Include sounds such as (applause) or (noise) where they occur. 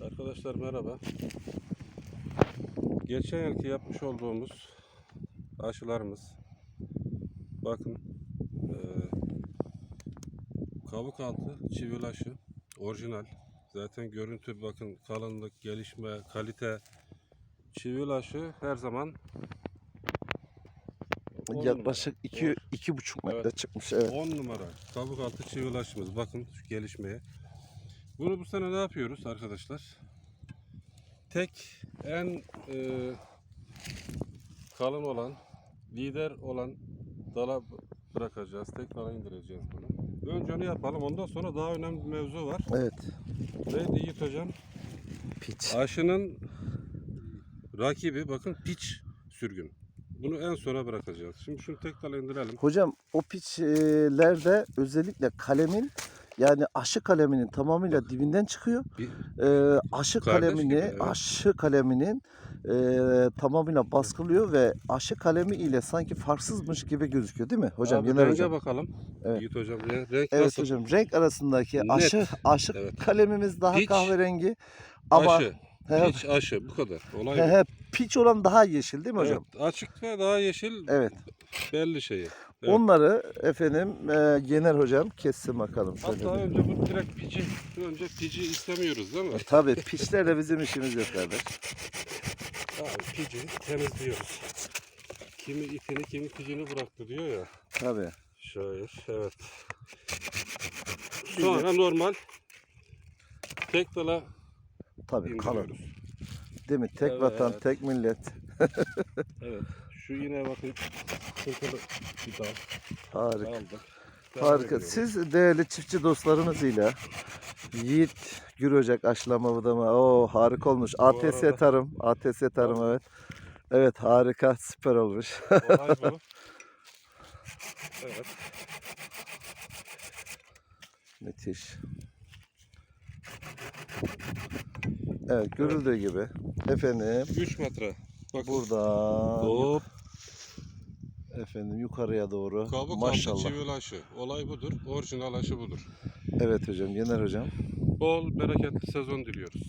Arkadaşlar merhaba. Geçen yılki yapmış olduğumuz aşılarımız bakın eee kabuk altı çivil aşı orijinal. Zaten görüntü bakın kalınlık, gelişme, kalite çivil aşı her zaman Yaklaşık numara. 2 On- iki buçuk metre Evet. çıkmış. Evet. 10 numara kabuk altı çivil aşımız. Bakın şu gelişmeye. Bunu bu sene ne yapıyoruz arkadaşlar? Tek en e, kalın olan, lider olan dala bırakacağız. Tek dala indireceğiz bunu. Önce onu yapalım. Ondan sonra daha önemli bir mevzu var. Evet. Neydi Yiğit Hocam? Piç. Aşının rakibi bakın piç sürgün. Bunu en sona bırakacağız. Şimdi şunu tek dala indirelim. Hocam o piçlerde özellikle kalemin yani aşı kaleminin tamamıyla dibinden çıkıyor. Bir, Ee, aşı Kardeş kalemini, gibi, evet. aşı kaleminin e, tamamıyla baskılıyor ve aşı kalemi ile sanki farksızmış gibi gözüküyor değil mi hocam? Abi Yener hocam. bakalım. Evet. Yiğit hocam renk, Evet nasıl? hocam renk arasındaki Net. aşı aşı Evet. kalemimiz daha Piç, kahverengi ama aşı, he, piç aşı bu kadar. Olay he, bu. he, piç olan daha yeşil değil mi hocam? Evet, açık ve daha yeşil Evet. belli şeyi. Evet. Onları efendim e, Yener hocam kessin bakalım şöyle. Hatta bir. önce bu direkt pici, önce pici istemiyoruz değil mi? Tabii piçlerle bizim işimiz yok kardeş. Abi pici temizliyoruz. Kimi ipini kimi picini bıraktı diyor ya. Tabii. Şair, evet. Sonra normal tek dala Tabii kalın. Değil mi? Tek vatan, Evet. tek millet. (laughs) Evet. Şu yine bakın sıkılı bir dal Harika. aldık. Harika. Siz değerli çiftçi dostlarımız ile Yiğit Gürocak aşılama budama. Oo harika olmuş. ATS arada- Tarım. ATS Tarım evet. Evet harika süper olmuş. Olay (laughs) bu. Evet. Müthiş. Evet görüldüğü gibi. Efendim 3 metre. Bakın. buradan Hop. efendim yukarıya doğru. Kabuk altı Maşallah. çivil aşı. Olay budur. Orijinal aşı budur. Evet hocam Yener hocam. Bol bereketli sezon diliyoruz.